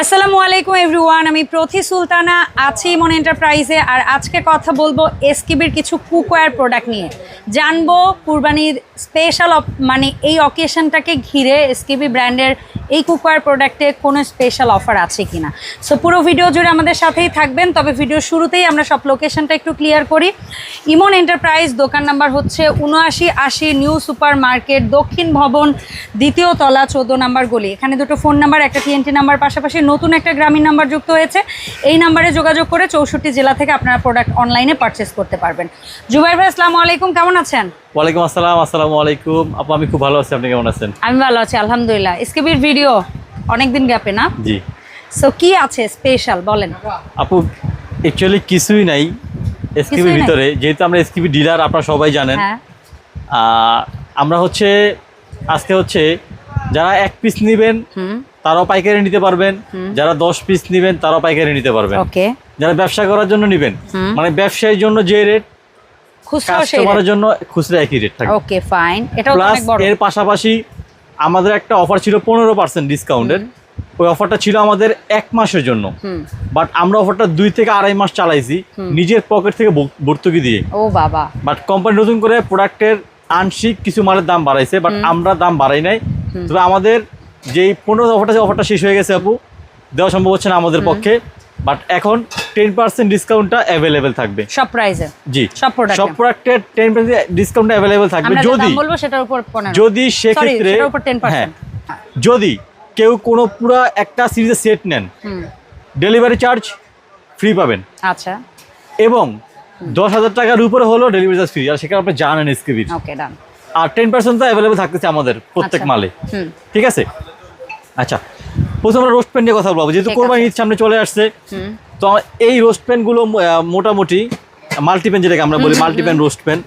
আসসালামু আলাইকুম এভরিওয়ান আমি প্রথি সুলতানা, আছি মন এন্টারপ্রাইজে, আর আজকে কথা বলব এসকিবির কিছু কুকওয়্যার প্রোডাক্ট নিয়ে। জানব কুরবানির স্পেশাল মানে এই অকেশনটাকে ঘিরে এসকিবি ব্র্যান্ডের এই কুকওয়্যার প্রোডাক্টে কোনো স্পেশাল অফার আছে কি না সো পুরো ভিডিও জুড়ে আমাদের সাথেই থাকবেন, তবে ভিডিও শুরুতেই আমরা সব লোকেশনটা একটু ক্লিয়ার করি। ইমন এন্টারপ্রাইজ দোকান নাম্বার হচ্ছে উনআশি আশি নিউ সুপার মার্কেট দক্ষিণ ভবন, দ্বিতীয় তলা, চোদ্দ নাম্বার গলি। এখানে দুটো ফোন নাম্বার একটা টিএনটি নাম্বার পাশাপাশি নতুন একটা গ্রামীণ নাম্বার যুক্ত হয়েছে। এই নাম্বারে যোগাযোগ করে চৌষট্টি জেলা থেকে আপনারা প্রোডাক্ট অনলাইনে পারচেস করতে পারবেন। জুবাইর ভাই, আসসালামু আলাইকুম, কেমন আছেন? ওয়ালাইকুম আসসালাম আসসালামু আলাইকুম। আপু আমি খুব ভালো আছি আপনি কেমন আছেন? আমি ভালো আছি আলহামদুলিল্লাহ। এসকেবির ভিডিও অনেকদিন গ্যাপে না? জি। সো কি আছে স্পেশাল বলেন। আপু অ্যাকচুয়ালি কিছুই নাই এসকিবির ভিতরে। যেহেতু আমরা এসকিবি ডিলার আপনারা সবাই জানেন। হ্যাঁ। আমরা হচ্ছে আজকে হচ্ছে যারা এক পিস নেবেন তারাও পাইকারি নিতে পারবেন। যারা দশ পিস নেবেন তারাও পাইকারি নিতে পারবেন। ওকে যারা ব্যবসা করার জন্য নেবেন মানে ব্যবসায়ীর জন্য যে রেট খুচরা কাস্টমারের জন্য খুচরা একই রেট থাকে ওকে ফাইন এটাও অনেক বড়। এর পাশাপাশি আমাদের একটা অফার ছিল পনেরো পার্সেন্ট ডিসকাউন্টের ওই অফারটা ছিল আমাদের এক মাসের জন্য। বাট আমরা অফারটা দুই থেকে আড়াই মাস চালাইছি। নিজের পকেট থেকে ভর্তুকি দিয়ে। ও বাবা। বাট কোম্পানি নতুন করে প্রোডাক্টের আংশিক কিছু মালের দাম বাড়াইছে বাট আমরা দাম বাড়াই নাই। তবে আমাদের যেই পনেরো অফারটা অফারটা শেষ হয়ে গেছে আপু। দেওয়া সম্ভব হচ্ছে না আমাদের পক্ষে। বাট এখন টেন পার্সেন্ট ডিসকাউন্টটা অ্যাভেলেবেল থাকবে। সব প্রাইজে জি। সব product সব এ। প্রোডাক্টের টেন পার্সেন্ট ডিসকাউন্ট অ্যাভেলেবেল থাকবে যদি বলব সেটার উপর 15 যদি Sorry, সেক্ষেত্রে সেটার উপর 10% হ্যাঁ। যদি কেউ কোনো পুরো একটা সিরিজের সেট নেন ডেলিভারি চার্জ ফ্রি পাবেন। আচ্ছা। এবং দশ হাজার টাকার উপরে হলো ডেলিভারি চার্জ ফ্রি আর সেখানে আপনি জানেন এসকেবির ওকে ডান আর টেন পার্সেন্ট তো অ্যাভেলেবেল থাকতেছে আমাদের প্রত্যেক আচ্ছা। মালে। ঠিক আছে? আচ্ছা। প্রথমে আমরা রোস্ট প্যান নিয়ে কথা বলব। যেহেতু কোরবানি ঈদ সামনে চলে আসছে তো এই রোস্ট প্যানগুলো মোটামুটি মাল্টিপ্যান যেটাকে আমরা বলি মাল্টিপ্যান রোস্ট প্যান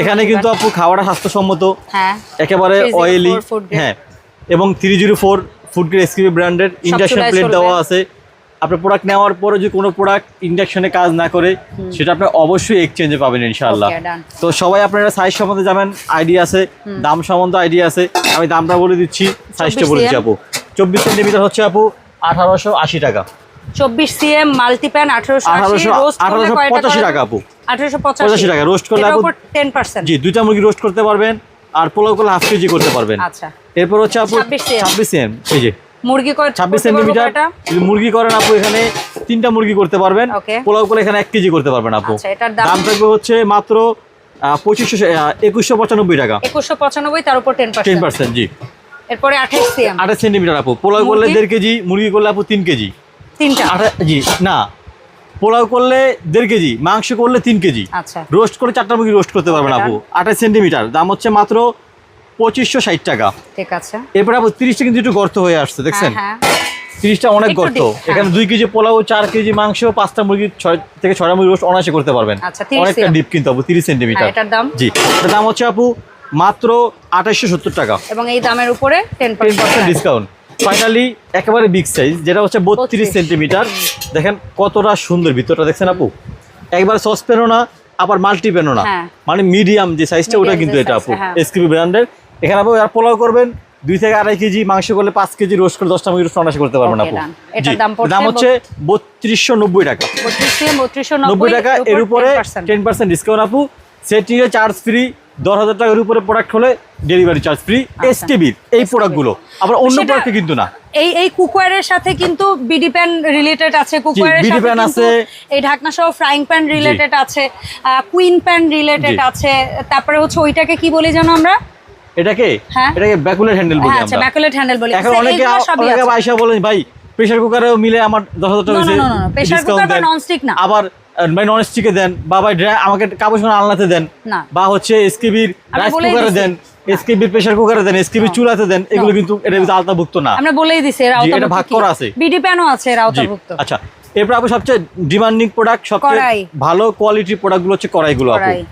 এখানে কিন্তু আপু খাওয়াটা স্বাস্থ্যসম্মত হ্যাঁ। একেবারে অয়েলি হ্যাঁ। এবং three zero four food grade SKB ব্র্যান্ডের ইন্ডাকশন প্লেট দেওয়া আছে। আপনার প্রোডাক্ট নেওয়ার পরে যদি কোনো প্রোডাক্ট ইন্ডাকশনে কাজ না করে সেটা আপনি অবশ্যই এক্সচেঞ্জে পাবেন ইনশাআল্লাহ। তো সবাই আপনারা সাইজ সম্বন্ধে যাবেন আইডিয়া আছে। দাম সম্বন্ধে আইডিয়া আছে। আমি দামটা বলে দিচ্ছি সাইজটা বলে দিচ্ছি আপু। চব্বিশ সেন্টিমিটার হচ্ছে আপু আঠারোশো আশি টাকা। চব্বিশ সিএম মাল্টিপ্যান আঠারোশো আঠারোশো আঠারোশো পঁচাশি টাকা আপু। আঠারোশো পঁচাশি। পঁচাশি টাকা রোস্ট করলে আপু টেন পার্সেন্ট জি দুইটা মুরগি রোস্ট করতে পারবেন আর পোলাও করলে হাফ কেজি করতে পারবেন। আচ্ছা। এরপর হচ্ছে আপু ছাব্বিশ সেম এই যে। মুরগি ছাব্বিশ সেন্টিমিটার। যদি মুরগি করেন আপু এখানে তিনটা মুরগি করতে পারবেন. পোলাও করে এখানে এক কেজি করতে পারবেন আপু। আচ্ছা, দাম? থাকবে হচ্ছে মাত্র পঁচিশশো একুশশো পঁচানব্বই টাকা। একুশশো পঁচানব্বই তার উপর টেন পার্সেন্ট জি। এরপরে আঠাইশ সিএম। আঠাশ সেন্টিমিটার আপু পোলাও করলে মুরগি? দেড় কেজি মুরগি করলে আপু তিন কেজি। তিনটা? জি না। পোলাও করলে দেড় কেজি মাংস করলে তিন কেজি। আচ্ছা। রোস্ট করে চারটা মুরগি রোস্ট করতে পারবেন আপু। আঠাশ সেন্টিমিটার দাম হচ্ছে মাত্র পঁচিশশো ষাট টাকা। ঠিক আছে। এরপরে আপু তিরিশটা কিন্তু একটু গর্ত হয়ে আসছে দেখছেন? হ্যাঁ হ্যাঁ। তিরিশটা অনেক গর্ত। হ্যাঁ। এখানে দুই কেজি পোলাও চার কেজি মাংস পাঁচটা মুরগি ছয় থেকে ছয়টা মুরগি রোস্ট অনায়াসে করতে পারবেন। আচ্ছা, 30 অনেকটা ডিপ কিন্তু আপু তিরিশ সেন্টিমিটার। এটার দাম? জি এটার দাম হচ্ছে আপু মাত্র আঠাশশো সত্তর টাকা। এবং এই দামের উপরে টেন পার্সেন্ট ডিসকাউন্ট ফাইনালি একেবারে বিগ সাইজ যেটা হচ্ছে বত্রিশ সেন্টিমিটার দেখেন কতটা সুন্দর ভিতরটা দেখছেন আপু? একবার সস সসপ্যানও না আবার মাল্টি মাল্টিপ্যানও না। হ্যাঁ। মানে মিডিয়াম যে সাইজটা ওটা কিন্তু এটা আপু। এসকিপি ব্র্যান্ডের এখানে আপু আর পোলাও করবেন দুই থেকে আড়াই কেজি মাংস করলে পাঁচ কেজি রোস্ট করে দশটা মুরগি রোস্ট করতে পারবেন আপু। দাম হচ্ছে বত্রিশশো নব্বই টাকা। বত্রিশশো নব্বই টাকা এর উপরে টেন পার্সেন্ট ডিসকাউন্ট আপু। সেটিংয়ে চার্জ ফ্রি দশ হাজার টাকার উপরে প্রোডাক্ট হলে ডেলিভারি চার্জ ফ্রি এসকেবির এই প্রোডাক্টগুলো আবার অন্য প্রোডাক্টে কিন্তু না এই এই কুকওয়্যারের সাথে কিন্তু বিডি প্যান রিলেটেড আছে কুকওয়্যারের সাথে আছে। এই ঢাকনা সহ ফ্রাইং প্যান রিলেটেড আছে কুইন প্যান রিলেটেড আছে তারপরে হচ্ছে ওইটাকে কি বলি জানো আমরা এটাকে হ্যাঁ। এটাকে ব্যাকুলেট হ্যান্ডেল বলি হ্যাঁ আচ্ছা আমরা ম্যাকুলেট হ্যান্ডেল বলি এখন অনেকে অনেকে আছে। বলেন ভাই প্রেসার কুকারেও মিলে আমার দশ হাজার টাকা cooker বা দেন। না। আবার ভাই নন স্টিকে দেন বা ভাই আমাকে কাপড় আলনাতে দেন বা হচ্ছে এসকেবির রাইস কুকারে। দেন প্রেসার কুকারে দেন চুলাতে দেন এগুলো কিন্তু এটা কিন্তু আওতাভুক্ত না। আমরা বলেই দিছি এর জি, এটা ভাগ করা আছে। বিডি প্যানও আছে এর আওতাভুক্ত। আচ্ছা। এরপর আপু সবচেয়ে ডিমান্ডিং প্রোডাক্ট সবচেয়ে ভালো কোয়ালিটির প্রোডাক্টগুলো হচ্ছে কড়াইগুলো আপু। কড়াই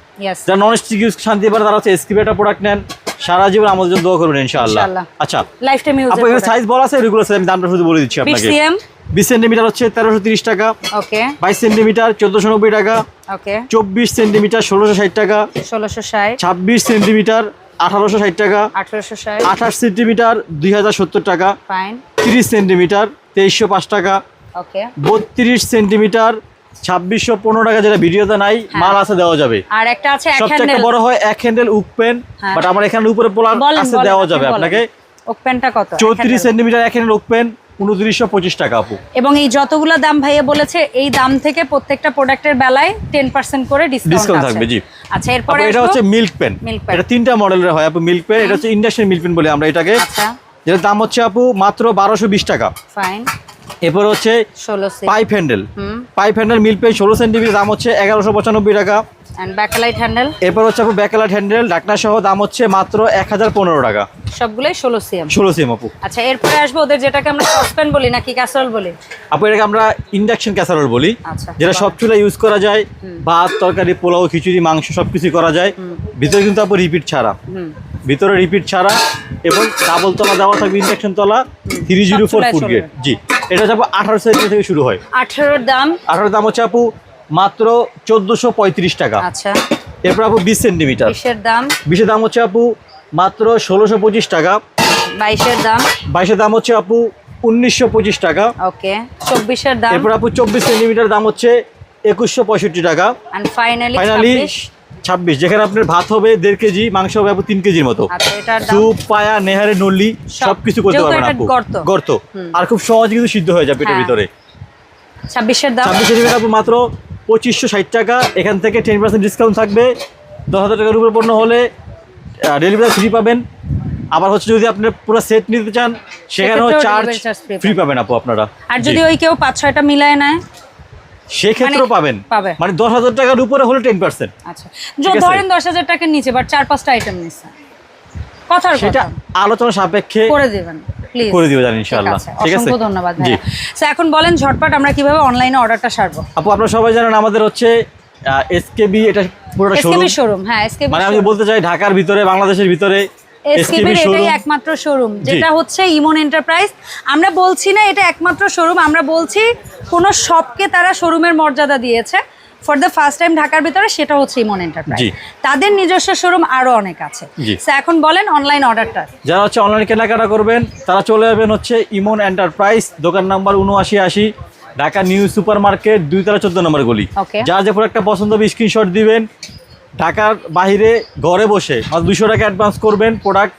যারা নন স্টিক ইউজ শান্তি পারে তারা হচ্ছে এসকিবি একটা প্রোডাক্ট নেন সারা জীবন আমাদের জন্য দোয়া করবেন ইনশাআল্লাহ। আচ্ছা। লাইফ টাইম ইউজ আপু এখানে সাইজ বলা আছে? রেগুলার সাইজ আমি দামটা শুধু বলে দিচ্ছি আপনাকে। সিএম বিশ সেন্টিমিটার হচ্ছে তেরোশো তিরিশ টাকা। ওকে। বাইশ সেন্টিমিটার চোদ্দোশো নব্বই টাকা। ওকে। চব্বিশ সেন্টিমিটার ষোলোশো ষাট টাকা। ষোলোশো ষাট। ছাব্বিশ সেন্টিমিটার আঠারোশো ষাট টাকা। আঠারোশো ষাট। আঠাশ সেন্টিমিটার দুই হাজার সত্তর টাকা। ফাইন তিরিশ সেন্টিমিটার তেইশশো পাঁচ টাকা। ওকে। বত্রিশ সেন্টিমিটার ছাব্বিশশো পনেরো টাকা যেটা ভিডিওতে নাই মাল আছে দেওয়া যাবে। আর একটা আছে এক সবচেয়ে বড় হয় এক হ্যান্ডেল উক পেন হ্যাঁ। বাট আমার এখানে উপরে পোলার আছে দেওয়া যাবে আপনাকে। ওকপেনটা কত? চৌত্রিশ। সেন্টিমিটার এক হ্যান্ডেল উক পেন উনত্রিশশো পঁচিশ টাকা আপু। এবং এই যতগুলো দাম ভাইয়া বলেছে এই দাম থেকে প্রত্যেকটা প্রোডাক্টের বেলায় টেন পার্সেন্ট করে ডিসকাউন্ট থাকবে, জি। আচ্ছা এরপরে এটা হচ্ছে মিল্ক পেন এটা তিনটা মডেলের হয় আপু মিল্ক পেন এটা হচ্ছে ইন্ডাস্ট্রিয়াল মিল্ক পেন বলি আমরা এটাকে। আচ্ছা। যেটার দাম হচ্ছে আপু মাত্র বারোশো বিশ টাকা। ফাইন এরপর হচ্ছে পাইপ হ্যান্ডেল হুম। পাইপ হ্যান্ডেল মিল্ক পেন ষোলো সেন্টিমিটার দাম হচ্ছে এগারোশো পঁচানব্বই টাকা। ব্যাকলাইট হ্যান্ডেল এরপর হচ্ছে আপু ব্যাকেলার হ্যান্ডেল ডাকনা সহ দাম হচ্ছে মাত্র এক হাজার পনেরো টাকা। সবগুলোই ষোলো সিএম। ষোলো সিম আপু। আচ্ছা এরপরে আসব ওদের যেটাকে আমরা সসপ্যান বলি নাকি ক্যাসারোল বলি? আপু এটাকে আমরা ইন্ডাকশন ক্যাসারোল বলি আচ্ছা। যেটা সব চুলা ইউজ করা যায় ভাত তরকারি পোলাও খিচুড়ি মাংস সব কিছু করা যায়। ভিতরে কিন্তু আপু রিপিট ছাড়া। ভিতরে রিপিট ছাড়া এবং ডাবল তলা দেওয়া থাকবে ইন্ডাকশন তলা থ্রি জিরো ফোর চুলায় চলবে। গ্রেড জি এটা আপু আঠারো সেন্টিমিটার থেকে শুরু হয়। আঠেরোর দাম? আঠারোর দাম হচ্ছে আপু মাত্র চোদ্দোশো পঁয়ত্রিশ টাকা। আচ্ছা। এরপর আপু বিশ সেন্টিমিটার। বিশের দাম? বিশের দাম হচ্ছে আপু মাত্র ষোলোশো পঁচিশ টাকা। বাইশের দাম? বাইশের দাম হচ্ছে আপু উনিশশো পঁচিশ টাকা। ওকে চব্বিশের দাম? এরপর আপু চব্বিশ সেন্টিমিটার দাম হচ্ছে একুশশো পঁয়ষট্টি টাকা। ফাইনালি ছাব্বিশ? যেখানে আপনার ভাত হবে দেড় কেজি মাংস হবে আপু তিন কেজির মতো। আচ্ছা স্যুপ পায়া নেহারে নল্লি সব। সব কিছু করতে পারবেন আপু। গর্ত। আর খুব সহজে কিন্তু সিদ্ধ হয়ে যাবে পেটের হ্যাঁ। ভিতরে। ছাব্বিশের দাম? ছাব্বিশ সেন্টিমিটার আপু মাত্র পঁচিশশো ষাট টাকা এখান থেকে টেন পার্সেন্ট ডিসকাউন্ট থাকবে। দশ হাজার টাকার উপরে পণ্য হলে ডেলিভারি ফ্রি পাবেন। আবার হচ্ছে যদি আপনি পুরো সেট নিতে চান সেখানেও চার্জ ফ্রি পাবেন আপু আপনারা। আর যদি ওই কেউ পাঁচ ছয়টা মিলায় নেয় সেক্ষেত্রেও মানে পাবেন। মানে দশ হাজার টাকার উপরে হলে টেন পার্সেন্ট আচ্ছা। ধরেন দশ হাজার টাকার নিচে বাট চার পাঁচটা আইটেম নিচ্ছে। কথার সেটা আলোচনা সাপেক্ষে করে দেবেন করে দিব জানি ইনশাআল্লাহ। ঠিক আছে? ধন্যবাদ জি। এখন বলেন ঝটপট আমরা কীভাবে অনলাইনে অর্ডারটা সারবো। আপু আপনারা সবাই জানেন আমাদের হচ্ছে এসকেবি এটা পুরোটা শোরুম শোরুম হ্যাঁ এসকেবি মানে আমি বলতে চাই ঢাকার ভিতরে বাংলাদেশের ভিতরে এসকেবির এটাই একমাত্র শোরুম যেটা হচ্ছে ইমন এন্টারপ্রাইজ আমরা বলছি না এটা একমাত্র শোরুম আমরা বলছি কোনো শপকে তারা শোরুমের মর্যাদা দিয়েছে। ফর দ্য ফার্স্ট টাইম ঢাকার ভিতরে সেটা হচ্ছে ইমন এন্টারপ্রাইজ তাদের নিজস্ব শোরুম আরও অনেক আছে। এখন বলেন অনলাইন অর্ডারটা যারা হচ্ছে অনলাইন কেনাকাটা করবেন তারা চলে যাবেন হচ্ছে ইমন এন্টারপ্রাইজ দোকান নাম্বার উনআশি আশি ঢাকা নিউ সুপার মার্কেট দুই তালা চোদ্দ নম্বর গলি. যার যে প্রোডাক্টটা পছন্দ হবে স্ক্রিনশট দিবেন। ঢাকার বাইরে ঘরে বসে দুশো টাকা অ্যাডভান্স করবেন প্রোডাক্ট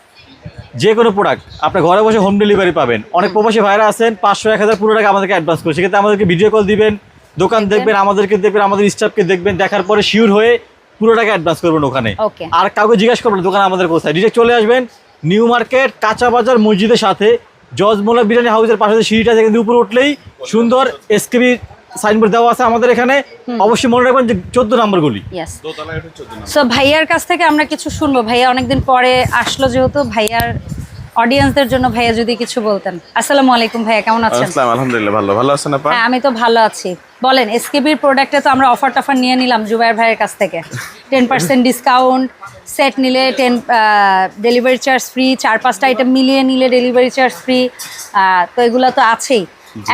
যে কোনো প্রোডাক্ট আপনি ঘরে বসে হোম ডেলিভারি পাবেন। অনেক প্রবাসী ভাইরা আছেন পাঁচশো এক হাজার পুরো টাকা আমাদেরকে অ্যাডভান্স করে। সেক্ষেত্রে আমাদেরকে ভিডিও কল দিবেন। দোকান দেখবেন। আমাদেরকে দেখবেন আমাদের স্টাফকে দেখবেন দেখার পরে শিওর হয়ে পুরো টাকা অ্যাডভান্স করবেন ওখানে। আর কাউকে জিজ্ঞাসা করবেন দোকান আমাদের কোথায়। ডিরেক্ট চলে আসবেন নিউ মার্কেট কাঁচা বাজার মসজিদের সাথে। জজমোলা বিরিয়ানি হাউসের পাশে যে সিঁড়িটা থেকে উপরে উঠলেই সুন্দর এসকেবি সাইনবোর্ড দেওয়া আছে আমাদের এখানে। অবশ্যই মনে রাখবেন যে চোদ্দ নম্বর গুলি। ইয়েস সো ভাইয়ার কাছ থেকে আমরা কিছু শুনব। ভাইয়া অনেকদিন পরে আসলো যেহেতু ভাইয়ার অডিয়েন্সদের জন্য ভাইয়া যদি কিছু বলতেন। আসসালামু আলাইকুম ভাইয়া কেমন আছেন? আসসালাম আলহামদুলিল্লাহ ভালো। ভালো আছেন আপা? হ্যাঁ আমি তো ভালো আছি। বলেন এসকেবির প্রোডাক্টে তো আমরা অফার টফার নিয়ে নিলাম জুবাইর ভাইয়ের কাছ থেকে। টেন পার্সেন্ট ডিসকাউন্ট সেট নিলে টেন ডেলিভারি চার্জ ফ্রি চার পাঁচটা আইটেম মিলিয়ে নিলে ডেলিভারি চার্জ ফ্রি তো এগুলো তো আছেই।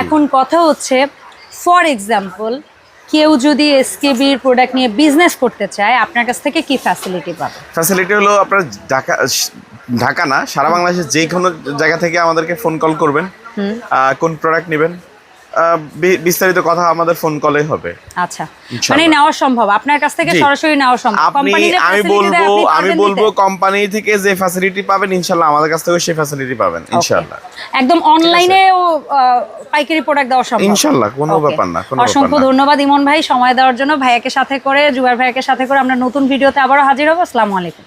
এখন কথা হচ্ছে ফর এক্সাম্পল কেউ যদি এসকেবির প্রোডাক্ট নিয়ে বিজনেস করতে চায় আপনার কাছ থেকে কি ফ্যাসিলিটি পাবে? ফ্যাসিলিটি হলো আপনার ঢাকা ঢাকা না সারা বাংলাদেশের যে কোনো জায়গা থেকে আমাদেরকে ফোন কল করবেন কোন প্রোডাক্ট নেবেন বিস্তারিত কথা আমাদের ফোন কলে হবে। আচ্ছা। মানে নেওয়া সম্ভব। আপনার কাছ থেকে সরাসরি নেওয়া সম্ভব। কোম্পানি আমি বলব আমি বলব কোম্পানি থেকে যে ফ্যাসিলিটি পাবেন ইনশাল্লাহ আমাদের কাছ থেকেও সেই ফ্যাসিলিটি পাবেন ইনশাল্লাহ একদম অনলাইনেও পাইকারি প্রোডাক্ট দেওয়া সম্ভব। ইনশাল্লাহ, কোনো ব্যাপার না, কোনো ব্যাপার অসংখ্য ধন্যবাদ ইমন ভাই সময় দেওয়ার জন্য। ভাইয়াকে সাথে করে জুবাইর ভাইয়াকে সাথে করে আমরা নতুন ভিডিওতে আবারও হাজির হব। আসসালামু আলাইকুম।